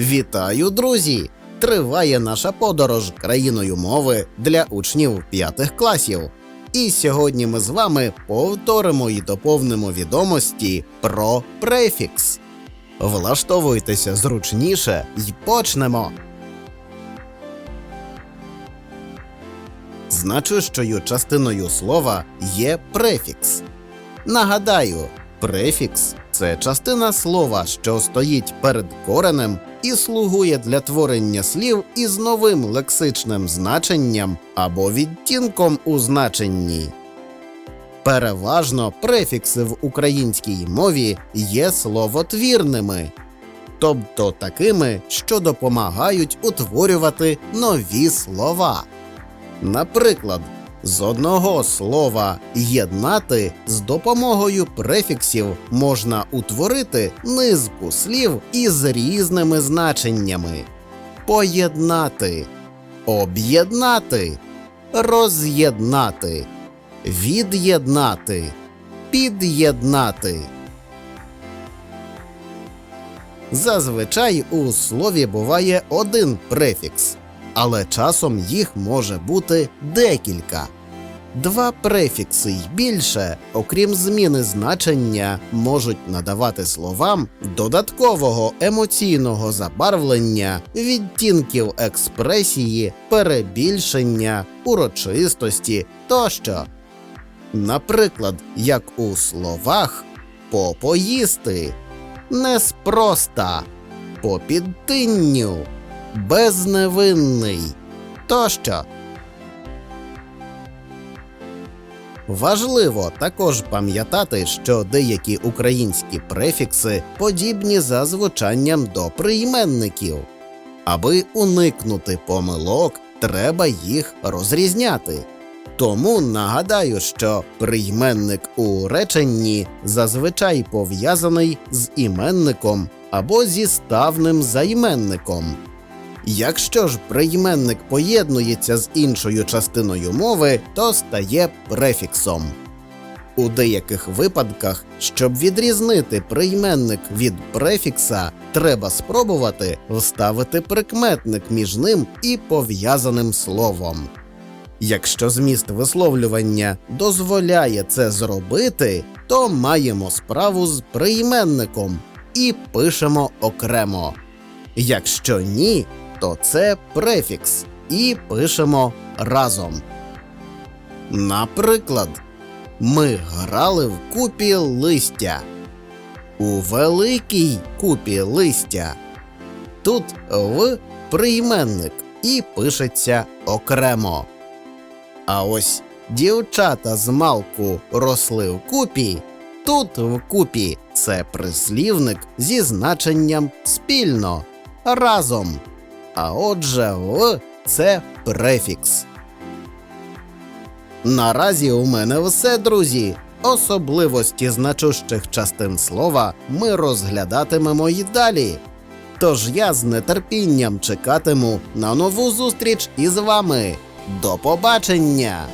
Вітаю, друзі! Триває наша подорож країною мови для учнів п'ятих класів. І сьогодні ми з вами повторимо і доповнимо відомості про префікс. Влаштовуйтеся зручніше і почнемо. Значущою частиною слова є префікс. Нагадаю, префікс це частина слова, що стоїть перед коренем і слугує для творення слів із новим лексичним значенням або відтінком у значенні. Переважно префікси в українській мові є словотвірними, тобто такими, що допомагають утворювати нові слова. Наприклад, з одного слова єднати з допомогою префіксів можна утворити низку слів із різними значеннями: поєднати, об'єднати, роз'єднати, від'єднати, під'єднати. Зазвичай у слові буває один префікс, але часом їх може бути декілька. Два префікси й більше, окрім зміни значення, можуть надавати словам додаткового емоційного забарвлення, відтінків експресії, перебільшення, урочистості тощо. Наприклад, як у словах попоїсти, неспроста, попідтинню, безневинний тощо. Важливо також пам'ятати, що деякі українські префікси подібні за звучанням до прийменників. Аби уникнути помилок, треба їх розрізняти. Тому нагадаю, що прийменник у реченні зазвичай пов'язаний з іменником або зі ставним займенником. Якщо ж прийменник поєднується з іншою частиною мови, то стає префіксом. У деяких випадках, щоб відрізнити прийменник від префікса, треба спробувати вставити прикметник між ним і пов'язаним словом. Якщо зміст висловлювання дозволяє це зробити, то маємо справу з прийменником і пишемо окремо. Якщо ні, то це префікс і пишемо разом. Наприклад, ми грали в купі листя. У великій купі листя. Тут в прийменник і пишеться окремо. А ось дівчата з малку росли в купі. Тут в купі це прислівник зі значенням спільно разом. А отже, в це префікс. Наразі у мене все, друзі. Особливості значущих частин слова ми розглядатимемо й далі. Тож я з нетерпінням чекатиму на нову зустріч із вами. До побачення!